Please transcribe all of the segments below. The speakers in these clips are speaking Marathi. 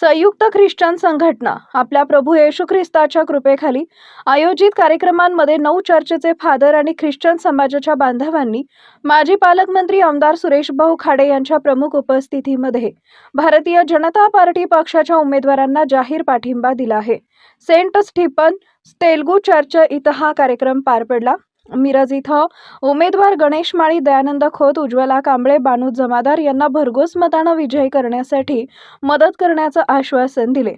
संयुक्त ख्रिश्चन संघटना आपल्या प्रभू येशू ख्रिस्ताच्या कृपेखाली आयोजित कार्यक्रमांमध्ये नऊ चर्चचे फादर आणि ख्रिश्चन समाजाच्या बांधवांनी माजी पालकमंत्री आमदार सुरेश भाऊ खाडे यांच्या प्रमुख उपस्थितीमध्ये भारतीय जनता पार्टी पक्षाच्या उमेदवारांना जाहीर पाठिंबा दिला आहे. सेंट स्टीफन तेलगू चर्च इथं हा कार्यक्रम पार पडला. मिरज इथं उमेदवार गणेश माळी दयानंद खोत उज्ज्वला कांबळे बानू जमादार यांना भरघोस मतानं विजयी करण्यासाठी मदत करण्याचं आश्वासन दिले.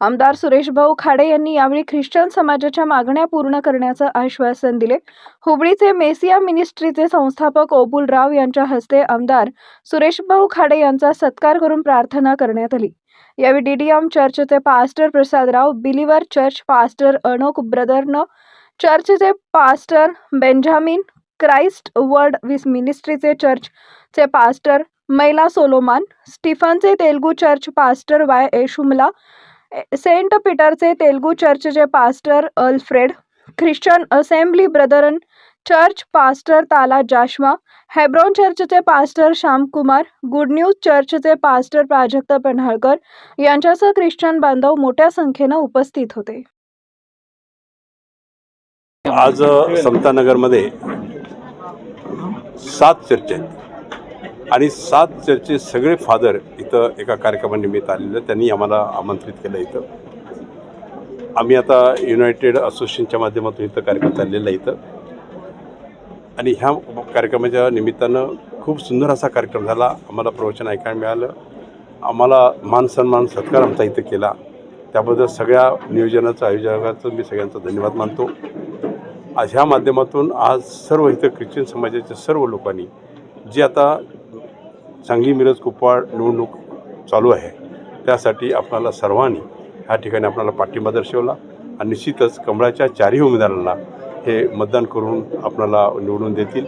आमदार सुरेश भाऊ खाडे यांनी यावेळी ख्रिश्चन समाजाच्या मागण्या पूर्ण करण्याचं आश्वासन दिले. हुबळीचे मेसिया मिनिस्ट्रीचे संस्थापक ओबुल राव यांच्या हस्ते आमदार सुरेश भाऊ खाडे यांचा सत्कार करून प्रार्थना करण्यात आली. यावेळी डीडीएम चर्चचे pastor Prasadrao believer church pastor Anok ब्रदरनं चर्चचे पास्टर बेंजामिन क्राइस्ट वर्ड विस मिनिस्ट्रीचे चर्चचे pastor Maila Solomon स्टीफनचे Telugu church pastor Y Yesumala saint पीटरचे Telugu चर्चचे pastor Alfred Christian assembly brethren church pastor Tala Joshua Hebron चर्चचे पास्टर श्यामकुमार गुड न्यूज चर्चचे पास्टर प्राजक्त पन्हाळकर यांच्यासह ख्रिश्चन बांधव मोठ्या संख्येनं उपस्थित होते. आज समतानगरमध्ये सात चर्च आहेत. आणि सात चर्चे सगळे फादर इथं एका कार्यक्रमानिमित्त आलेले त्यांनी आम्हाला आमंत्रित केलं इथं. आम्ही आता युनायटेड असोसिएशनच्या माध्यमातून इथं कार्यक्रम चाललेला आहे इथं. आणि ह्या कार्यक्रमाच्या निमित्तानं खूप सुंदर असा कार्यक्रम झाला. आम्हाला प्रवचन ऐकायला मिळालं. आम्हाला मान सन्मान सत्कार आमचा इथं केला. त्याबद्दल सगळ्या नियोजनाचं आयोजकाचं मी सगळ्यांचा धन्यवाद मानतो. आज ह्या माध्यमातून आज सर्व इथं ख्रिश्चन समाजाच्या सर्व लोकांनी जी आता सांगली मिरज कुपवाड निवडणूक चालू आहे त्यासाठी आपणाला सर्वांनी ह्या ठिकाणी आपणाला पाठिंबा दर्शवला आणि निश्चितच कमळाच्या चारही उमेदवारांना हे मतदान करून आपणाला निवडून देतील.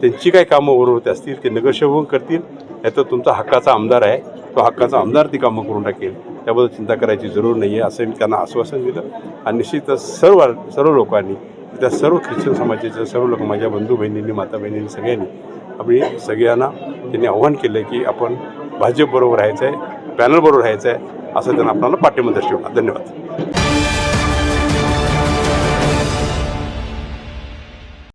त्यांची काही कामं उरवत असतील ते नगरसेवक करतील याचा तुमचा हक्काचा आमदार आहे तो हक्काचा आमदार ती कामं करून टाकेल त्याबद्दल चिंता करायची जरूर नाही आहे असं मी त्यांना आश्वासन दिलं. आणि निश्चितच सर्व सर्व लोकांनी त्या सर्व ख्रिश्चन समाजाच्या सर्व लोक माझ्या बंधू बहिणींनी माता बहिणींनी सगळ्यांनी आम्ही सगळ्यांना त्यांनी आव्हान केलं की आपण भाजपबरोबर राहायचं आहे पॅनलबरोबर राहायचं आहे असं त्यांना आपल्याला पाठिंबा दर्शवला. धन्यवाद.